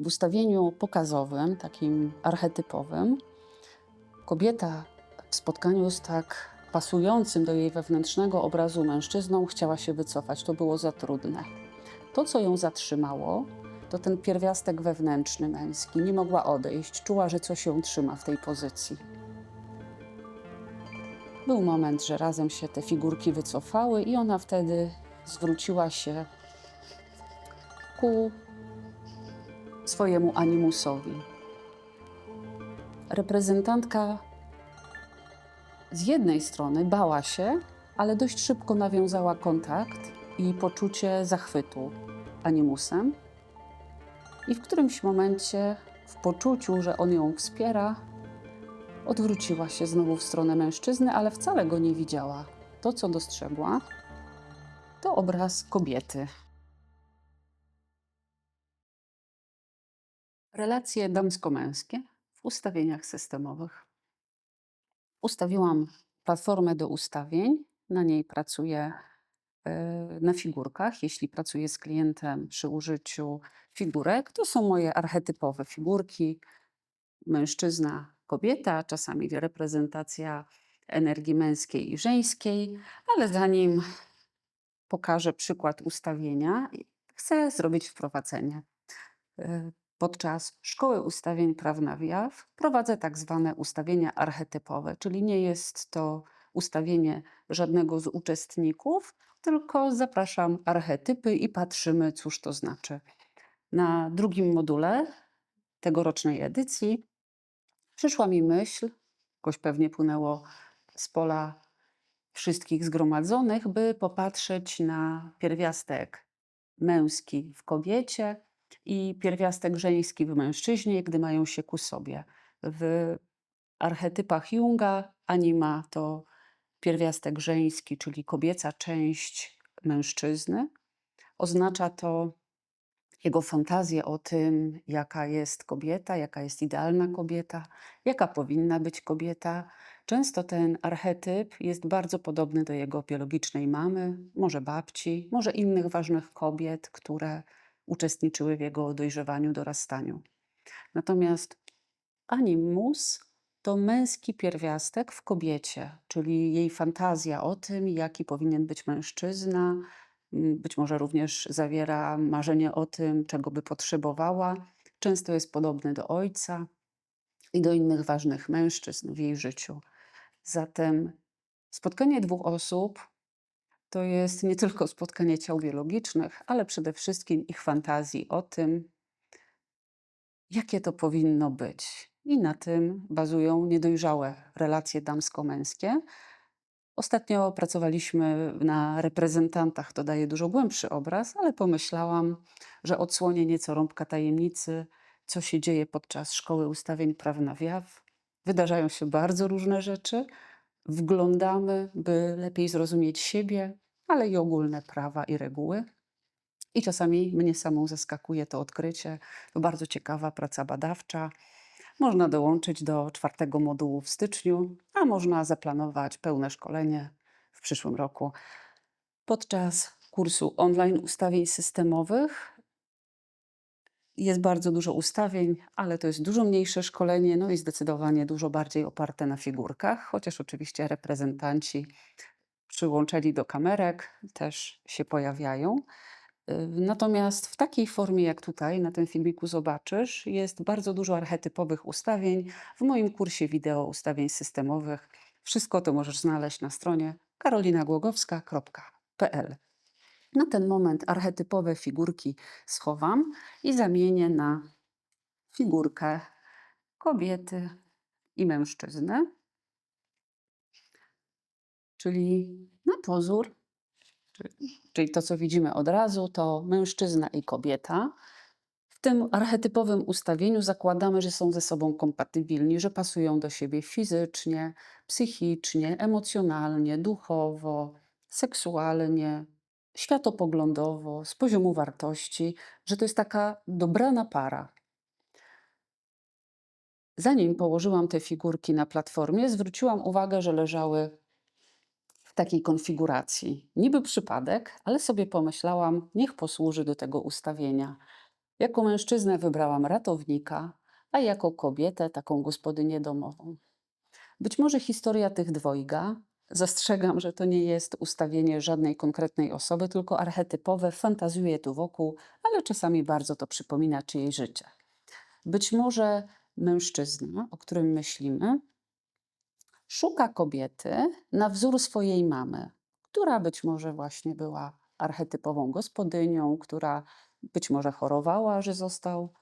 W ustawieniu pokazowym, takim archetypowym, kobieta w spotkaniu z tak pasującym do jej wewnętrznego obrazu mężczyzną chciała się wycofać. To było za trudne. To, co ją zatrzymało, to ten pierwiastek wewnętrzny męski. Nie mogła odejść, czuła, że coś ją trzyma w tej pozycji. Był moment, że razem się te figurki wycofały, i ona wtedy zwróciła się ku swojemu animusowi. Reprezentantka z jednej strony bała się, ale dość szybko nawiązała kontakt i poczucie zachwytu animusem. I w którymś momencie, w poczuciu, że on ją wspiera, odwróciła się znowu w stronę mężczyzny, ale wcale go nie widziała. To, co dostrzegła, to obraz kobiety. Relacje damsko-męskie w ustawieniach systemowych. Ustawiłam platformę do ustawień. Na niej pracuję e, na figurkach. Jeśli pracuję z klientem przy użyciu figurek, to są moje archetypowe figurki. Mężczyzna, kobieta, czasami reprezentacja energii męskiej i żeńskiej, ale zanim pokażę przykład ustawienia, chcę zrobić wprowadzenie. Podczas Szkoły Ustawień Prawna WIAW prowadzę tak zwane ustawienia archetypowe, czyli nie jest to ustawienie żadnego z uczestników, tylko zapraszam archetypy i patrzymy, cóż to znaczy. Na drugim module tegorocznej edycji przyszła mi myśl, jakoś pewnie płynęło z pola wszystkich zgromadzonych, by popatrzeć na pierwiastek męski w kobiecie i pierwiastek żeński w mężczyźnie, gdy mają się ku sobie. W archetypach Junga anima to pierwiastek żeński, czyli kobieca część mężczyzny. Oznacza to jego fantazję o tym, jaka jest kobieta, jaka jest idealna kobieta, jaka powinna być kobieta. Często ten archetyp jest bardzo podobny do jego biologicznej mamy, może babci, może innych ważnych kobiet, które uczestniczyły w jego dojrzewaniu, dorastaniu. Natomiast animus to męski pierwiastek w kobiecie, czyli jej fantazja o tym, jaki powinien być mężczyzna, m, być może również zawiera marzenie o tym, czego by potrzebowała. Często jest podobny do ojca i do innych ważnych mężczyzn w jej życiu. Zatem spotkanie dwóch osób to jest nie tylko spotkanie ciał biologicznych, ale przede wszystkim ich fantazji o tym, jakie to powinno być. I na tym bazują niedojrzałe relacje damsko-męskie. Ostatnio pracowaliśmy na reprezentantach, to daje dużo głębszy obraz, ale pomyślałam, że odsłonię nieco rąbka tajemnicy, co się dzieje podczas szkoły ustawień prawna WIAW. Wydarzają się bardzo różne rzeczy. Wglądamy, by lepiej zrozumieć siebie, ale i ogólne prawa i reguły. I czasami mnie samą zaskakuje to odkrycie. To bardzo ciekawa praca badawcza. Można dołączyć do czwartego modułu w styczniu, a można zaplanować pełne szkolenie w przyszłym roku. Podczas kursu online ustawień systemowych jest bardzo dużo ustawień, ale to jest dużo mniejsze szkolenie, no i zdecydowanie dużo bardziej oparte na figurkach, chociaż oczywiście reprezentanci przyłączeni do kamerek też się pojawiają. Y, Natomiast w takiej formie, jak tutaj na tym filmiku zobaczysz, jest bardzo dużo archetypowych ustawień w moim kursie wideo ustawień systemowych. Wszystko to możesz znaleźć na stronie karolinagłogowska.pl. Na ten moment archetypowe figurki schowam i zamienię na figurkę kobiety i mężczyzny. Czyli na pozór, czyli- to, co widzimy od razu, to mężczyzna i kobieta. W tym archetypowym ustawieniu zakładamy, że są ze sobą kompatybilni, że pasują do siebie fizycznie, psychicznie, emocjonalnie, duchowo, seksualnie, światopoglądowo, z poziomu wartości, że to jest taka dobrana para. Zanim położyłam te figurki na platformie, zwróciłam uwagę, że leżały w takiej konfiguracji. Niby przypadek, ale sobie pomyślałam, niech posłuży do tego ustawienia. Jako mężczyznę wybrałam ratownika, a jako kobietę taką gospodynię domową. Być może historia tych dwojga, zastrzegam, że to nie jest ustawienie żadnej konkretnej osoby, tylko archetypowe, fantazjuję tu wokół, ale czasami bardzo to przypomina czyjeś życie. Być może mężczyzna, o którym myślimy, szuka kobiety na wzór swojej mamy, która być może właśnie była archetypową gospodynią, która być może chorowała, że został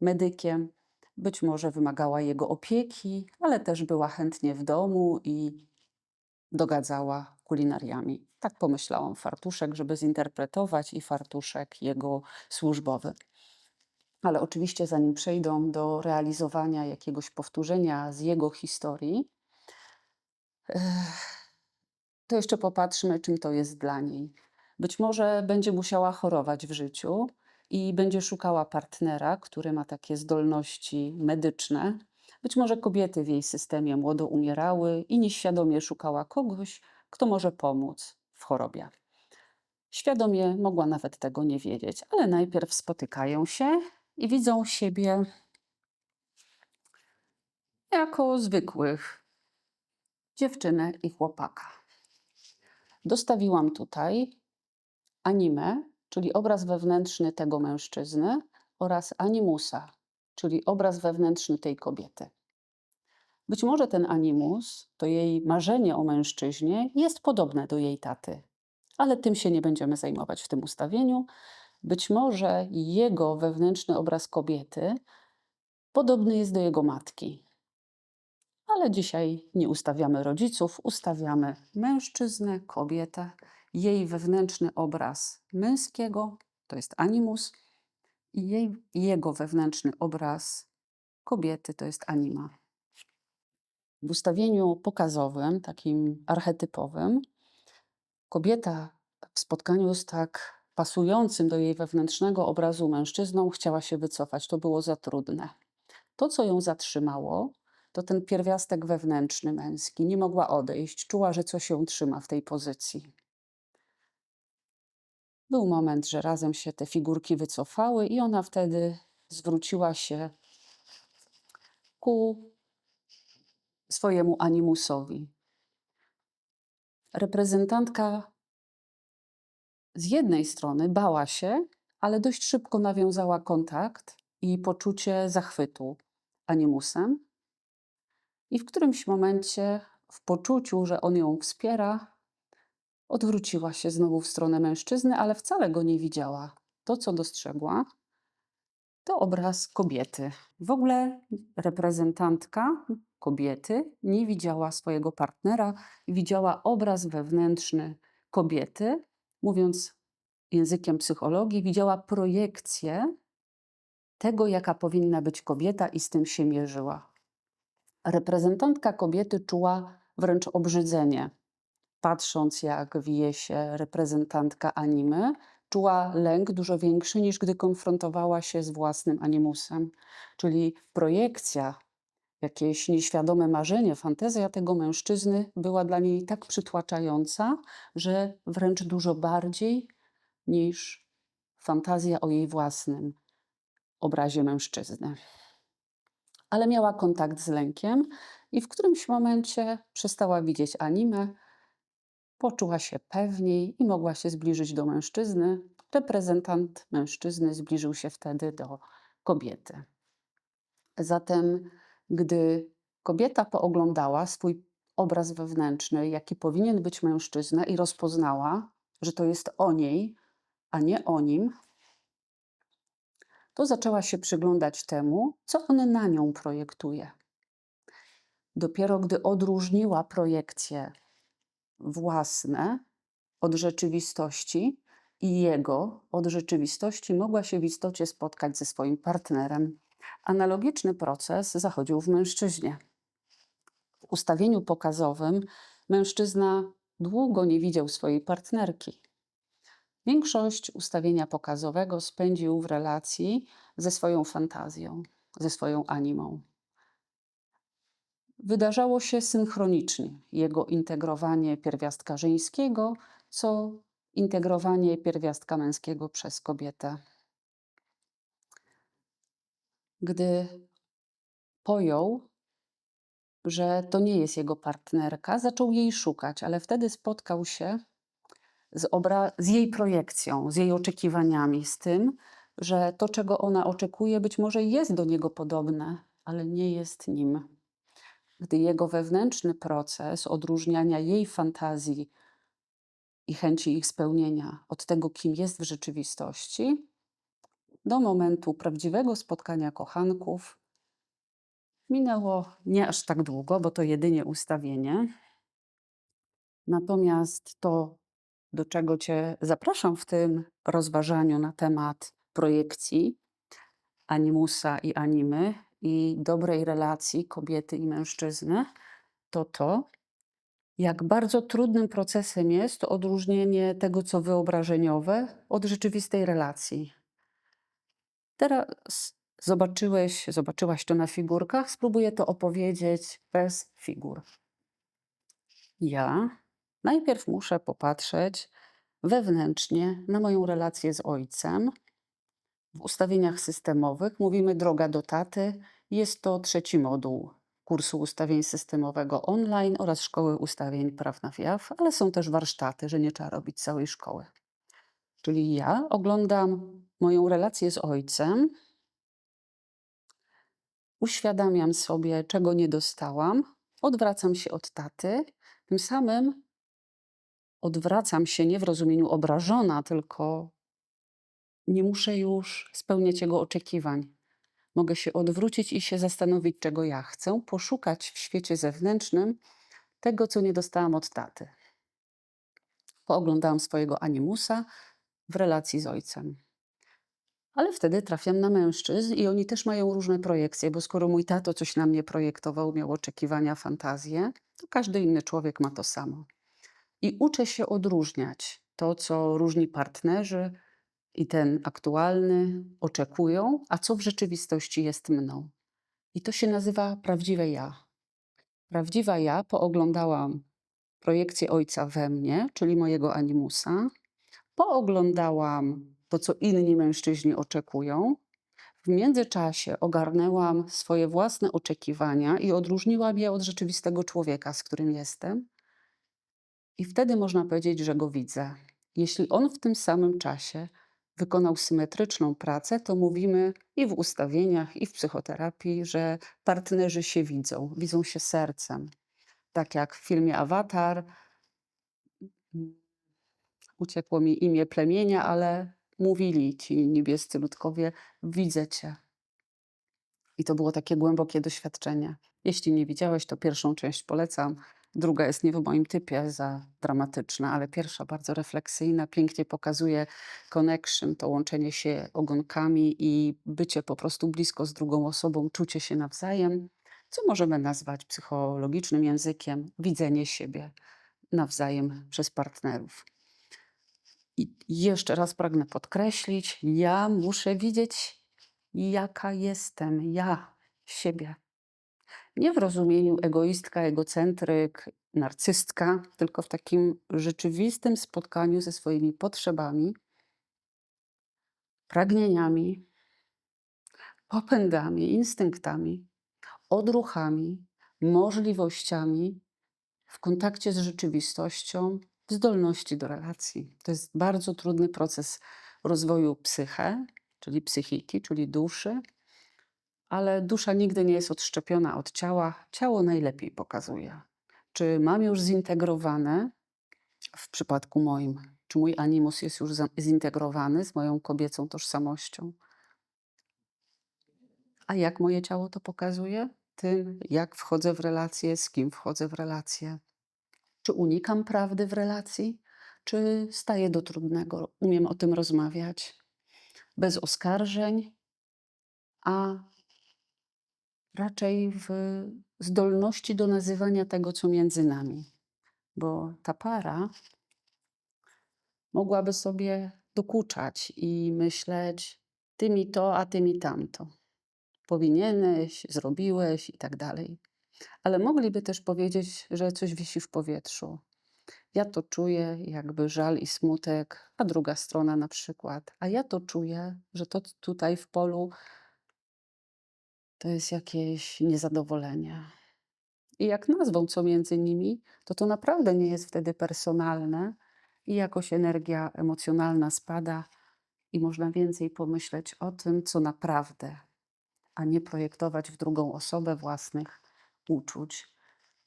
medykiem, być może wymagała jego opieki, ale też była chętnie w domu i dogadzała kulinariami. Tak pomyślałam, fartuszek, żeby zinterpretować i fartuszek jego służbowy. Ale oczywiście, zanim przejdą do realizowania jakiegoś powtórzenia z jego historii, to jeszcze popatrzmy, czym to jest dla niej. Być może będzie musiała chorować w życiu i będzie szukała partnera, który ma takie zdolności medyczne. Być może kobiety w jej systemie młodo umierały i nieświadomie szukała kogoś, kto może pomóc w chorobie. Świadomie mogła nawet tego nie wiedzieć, ale najpierw spotykają się i widzą siebie jako zwykłych dziewczynę i chłopaka. Dostawiłam tutaj anime, czyli obraz wewnętrzny tego mężczyzny, oraz animusa, czyli obraz wewnętrzny tej kobiety. Być może ten animus, to jej marzenie o mężczyźnie, jest podobne do jej taty, ale tym się nie będziemy zajmować w tym ustawieniu. Być może jego wewnętrzny obraz kobiety podobny jest do jego matki, ale dzisiaj nie ustawiamy rodziców, ustawiamy mężczyznę, kobietę, jej wewnętrzny obraz męskiego, to jest animus, i jej, jego wewnętrzny obraz kobiety, to jest anima. W ustawieniu pokazowym, takim archetypowym, kobieta w spotkaniu z tak pasującym do jej wewnętrznego obrazu mężczyzną chciała się wycofać. To było za trudne. To, co ją zatrzymało, to ten pierwiastek wewnętrzny męski. Nie mogła odejść, czuła, że coś ją trzyma w tej pozycji. Był moment, że razem się te figurki wycofały, i ona wtedy zwróciła się ku swojemu animusowi. Reprezentantka z jednej strony bała się, ale dość szybko nawiązała kontakt i poczucie zachwytu animusem. I w którymś momencie, w poczuciu, że on ją wspiera, odwróciła się znowu w stronę mężczyzny, ale wcale go nie widziała. To, co dostrzegła, to obraz kobiety. W ogóle reprezentantka kobiety nie widziała swojego partnera, widziała obraz wewnętrzny kobiety, mówiąc językiem psychologii, widziała projekcję tego, jaka powinna być kobieta, i z tym się mierzyła. Reprezentantka kobiety czuła wręcz obrzydzenie, patrząc jak wije się reprezentantka animy, czuła lęk dużo większy niż gdy konfrontowała się z własnym animusem. Czyli projekcja, jakieś nieświadome marzenie, fantazja tego mężczyzny była dla niej tak przytłaczająca, że wręcz dużo bardziej niż fantazja o jej własnym obrazie mężczyzny ale miała kontakt z lękiem i w którymś momencie przestała widzieć anime, poczuła się pewniej i mogła się zbliżyć do mężczyzny. Reprezentant mężczyzny zbliżył się wtedy do kobiety. Zatem, gdy kobieta pooglądała swój obraz wewnętrzny, jaki powinien być mężczyzna, i rozpoznała, że to jest o niej, a nie o nim, to zaczęła się przyglądać temu, co on na nią projektuje. Dopiero gdy odróżniła projekcje własne od rzeczywistości i jego od rzeczywistości, mogła się w istocie spotkać ze swoim partnerem. Analogiczny proces zachodził w mężczyźnie. W ustawieniu pokazowym mężczyzna długo nie widział swojej partnerki. Większość ustawienia pokazowego spędził w relacji ze swoją fantazją, ze swoją animą. Wydarzało się synchronicznie jego integrowanie pierwiastka żeńskiego, co integrowanie pierwiastka męskiego przez kobietę. gdy pojął, że to nie jest jego partnerka, zaczął jej szukać, ale wtedy spotkał się z, z jej projekcją, z jej oczekiwaniami, z tym, że to, czego ona oczekuje, być może jest do niego podobne, ale nie jest nim. Gdy jego wewnętrzny proces odróżniania jej fantazji i chęci ich spełnienia od tego, kim jest w rzeczywistości, do momentu prawdziwego spotkania kochanków minęło nie aż tak długo, bo to jedynie ustawienie. Natomiast to, do czego Cię zapraszam w tym rozważaniu na temat projekcji animusa i animy i dobrej relacji kobiety i mężczyzny, to to, jak bardzo trudnym procesem jest odróżnienie tego, co wyobrażeniowe, od rzeczywistej relacji. Teraz zobaczyłeś, zobaczyłaś to na figurkach, spróbuję to opowiedzieć bez figur. Ja najpierw muszę popatrzeć wewnętrznie na moją relację z ojcem. W ustawieniach systemowych mówimy droga do taty. Jest to trzeci moduł kursu ustawień systemowego online oraz szkoły ustawień praw na WIAF, ale są też warsztaty, że nie trzeba robić całej szkoły. Czyli ja oglądam moją relację z ojcem, uświadamiam sobie, czego nie dostałam, odwracam się od taty, tym samym odwracam się nie w rozumieniu obrażona, tylko nie muszę już spełniać jego oczekiwań. Mogę się odwrócić i się zastanowić, czego ja chcę, poszukać w świecie zewnętrznym tego, co nie dostałam od taty. Pooglądałam swojego animusa w relacji z ojcem. Ale wtedy trafiam na mężczyzn i oni też mają różne projekcje, bo skoro mój tato coś na mnie projektował, miał oczekiwania, fantazje, to każdy inny człowiek ma to samo. I uczę się odróżniać to, co różni partnerzy i ten aktualny oczekują, a co w rzeczywistości jest mną. I to się nazywa prawdziwe ja. Prawdziwa ja pooglądałam projekcję ojca we mnie, czyli mojego animusa, pooglądałam to, co inni mężczyźni oczekują. W międzyczasie ogarnęłam swoje własne oczekiwania i odróżniłam je od rzeczywistego człowieka, z którym jestem. I wtedy można powiedzieć, że go widzę. Jeśli on w tym samym czasie wykonał symetryczną pracę, to mówimy i w ustawieniach, i w psychoterapii, że partnerzy się widzą, widzą się sercem. Tak jak w filmie Avatar, mm, uciekło mi imię plemienia, ale mówili ci niebiescy ludkowie: Widzę cię. I to było takie głębokie doświadczenie. Jeśli nie widziałeś, to pierwszą część polecam. Druga jest nie w moim typie za dramatyczna, ale pierwsza bardzo refleksyjna, pięknie pokazuje connection, to łączenie się ogonkami i bycie po prostu blisko z drugą osobą, czucie się nawzajem, co możemy nazwać psychologicznym językiem widzenie siebie nawzajem przez partnerów. I jeszcze raz pragnę podkreślić, ja muszę widzieć, jaka jestem, ja, siebie. Nie w rozumieniu egoistka, egocentryk, narcystka, tylko w takim rzeczywistym spotkaniu ze swoimi potrzebami, pragnieniami, popędami, instynktami, odruchami, możliwościami w kontakcie z rzeczywistością, w zdolności do relacji. To jest bardzo trudny proces rozwoju psyche, czyli psychiki, czyli duszy, ale dusza nigdy nie jest odszczepiona od ciała. Ciało najlepiej pokazuje. Czy mam już zintegrowane, w przypadku moim, czy mój animus jest już zintegrowany z moją kobiecą tożsamością? A jak moje ciało to pokazuje? Tym, jak wchodzę w relacje, z kim wchodzę w relacje. Czy unikam prawdy w relacji, czy staję do trudnego? Umiem o tym rozmawiać bez oskarżeń, a raczej w zdolności do nazywania tego, co między nami. Bo ta para mogłaby sobie dokuczać i myśleć, ty mi to, a ty mi tamto. Powinieneś, zrobiłeś i tak dalej. Ale mogliby też powiedzieć, że coś wisi w powietrzu. Ja to czuję, jakby żal i smutek, a druga strona na przykład. A ja to czuję, że to tutaj w polu to jest jakieś niezadowolenie. I jak nazwą co między nimi, to to naprawdę nie jest wtedy personalne i jakoś energia emocjonalna spada i można więcej pomyśleć o tym, co naprawdę, a nie projektować w drugą osobę własnych uczuć.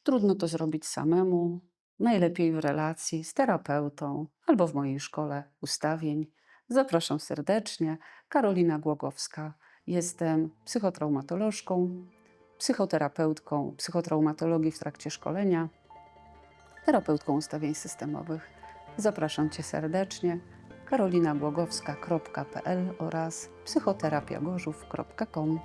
Trudno to zrobić samemu, najlepiej w relacji z terapeutą albo w mojej szkole ustawień. Zapraszam serdecznie. Karolina Głogowska. Jestem psychotraumatolożką, psychoterapeutką psychotraumatologii w trakcie szkolenia, terapeutką ustawień systemowych. Zapraszam Cię serdecznie. karolinagłogowska.pl oraz psychoterapiagorzów.com.